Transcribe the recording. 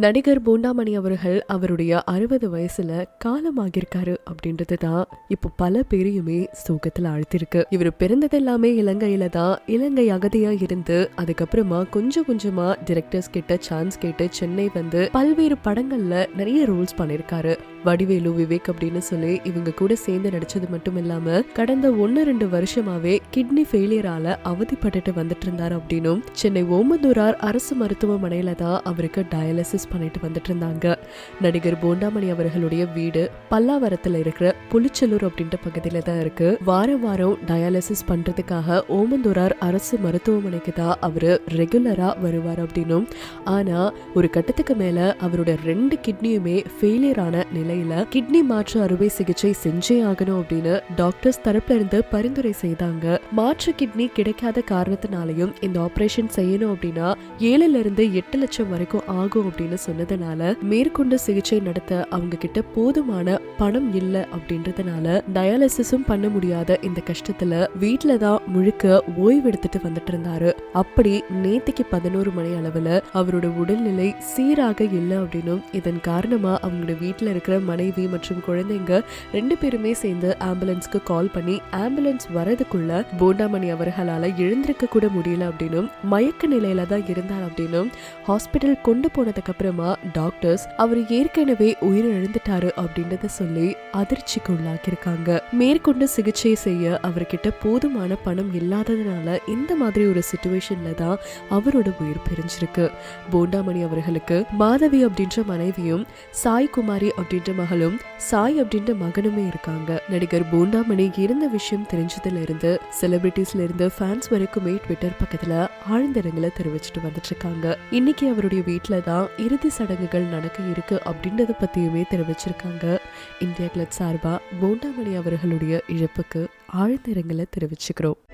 நடிகர் பூண்டாமணி அவர்கள் அவருடைய அறுபது வயசுல காலமாகியிருக்காரு அப்படின்றது தான் இப்போ பல பேரையுமே சோகத்துல அழுத்திருக்கு இவர் பிறந்தது எல்லாமே இலங்கையில தான் இலங்கை அகதியா இருந்து அதுக்கப்புறமா கொஞ்சம் கொஞ்சமா டிரெக்டர்ஸ் கிட்ட சான்ஸ் கேட்டு சென்னை வந்து பல்வேறு படங்கள்ல நிறைய ரோல்ஸ் பண்ணிருக்காரு வடிவேலு விவேக் அப்படின்னு சொல்லி இவங்க கூட சேர்ந்து நடிச்சது மட்டும் இல்லாம கடந்த ஒன்னு ரெண்டு வருஷமாவே கிட்னி ஃபெயிலியரால அவதிப்பட்டுட்டு வந்துட்டு இருந்தாரு அப்படின்னும் சென்னை ஓமந்தூரார் அரசு மருத்துவமனையில தான் அவருக்கு டயாலிசிஸ் பண்ணிட்டு வந்துட்டு இருந்தாங்க. நடிகர் போண்டாமணி அவர்களுடைய வீடு பல்லாவரத்துல இருக்கிற புளிச்சலூர் அப்படின்ற பகுதியில தான் இருக்கு. வாரம் வாரம் டயாலிசிஸ் பண்றதுக்காக ஓமந்தூரார் அரசு மருத்துவமனைக்கு தான் அவரு ரெகுலரா வருவார் அப்படின்னும். ஆனா ஒரு கட்டத்துக்கு மேல அவரோட ரெண்டு கிட்னியுமே ஃபெயிலியரான நிலை நிலையில கிட்னி மாற்று அறுவை சிகிச்சை செஞ்சே ஆகணும் அப்படின்னு டாக்டர்ஸ் தரப்புல இருந்து பரிந்துரை செய்தாங்க. மாற்று கிட்னி கிடைக்காத காரணத்தினாலையும் இந்த ஆபரேஷன் செய்யணும் அப்படின்னா ஏழுல இருந்து எட்டு லட்சம் வரைக்கும் ஆகும் அப்படின்னு சொன்னதுனால மேற்கொண்டு சிகிச்சை நடத்த அவங்க கிட்ட போதுமான பணம் இல்ல அப்படின்றதுனால டயாலிசிஸும் பண்ண முடியாத இந்த கஷ்டத்துல வீட்டுல தான் முழுக்க ஓய்வு எடுத்துட்டு வந்துட்டு இருந்தாரு. அப்படி நேத்திக்கு பதினோரு மணி அளவுல அவரோட உடல்நிலை சீராக இல்லை அப்படின்னும் இதன் காரணமா அவங்களோட வீட்டுல இருக்கிற மனைவி மற்றும் குழந்தைங்க ரெண்டு பேருமே சேர்ந்து ஆம்புலன்ஸ்க்கு கால் பண்ணி ஆம்புலன்ஸ் வரதுக்குள்ள போண்டாமணி அவர்களால எழுந்திருக்க கூட முடியல அப்படின்னும் மயக்க நிலையில தான் இருந்தார் அப்படின்னும் ஹாஸ்பிட்டல் கொண்டு போனதுக்கு அப்புறமா டாக்டர்ஸ் அவர் ஏற்கனவே உயிரிழந்துட்டாரு அப்படின்றத சொல்லி அதிர்ச்சிக்கு உள்ளாக்கியிருக்காங்க. மேற்கொண்டு சிகிச்சை செய்ய அவர்கிட்ட போதுமான பணம் இல்லாததுனால இந்த மாதிரி ஒரு சுச்சுவேஷன்ல தான் அவரோட உயிர் பிரிஞ்சிருக்கு. போண்டாமணி அவர்களுக்கு மாதவி அப்படின்ற மனைவியும் சாய் குமாரி அப்படின்ற மகளும் சாய் அப்படின்ற மகனுமே இருக்காங்க. நடிகர் போண்டாமணி இருந்த விஷயம் தெரிஞ்சதுல இருந்து செலிபிரிட்டிஸ்ல இருந்து ஃபேன்ஸ் வரைக்குமே ட்விட்டர் பக்கத்துல ஆழ்ந்த இரங்கலை தெரிவிச்சுட்டு வந்துட்டு இருக்காங்க இன்னைக்கு அவருடைய வீட்டுல தான் இறுதி சடங்குகள் நடக்க இருக்கு அப்படின்றத பத்தியுமே தெரிவிச்சிருக்காங்க. இந்தியா கிளப் சார்பா போண்டாமணி அவர்களுடைய இழப்புக்கு ஆழ்ந்த இரங்கலை தெரிவிச்சுக்கிறோம்.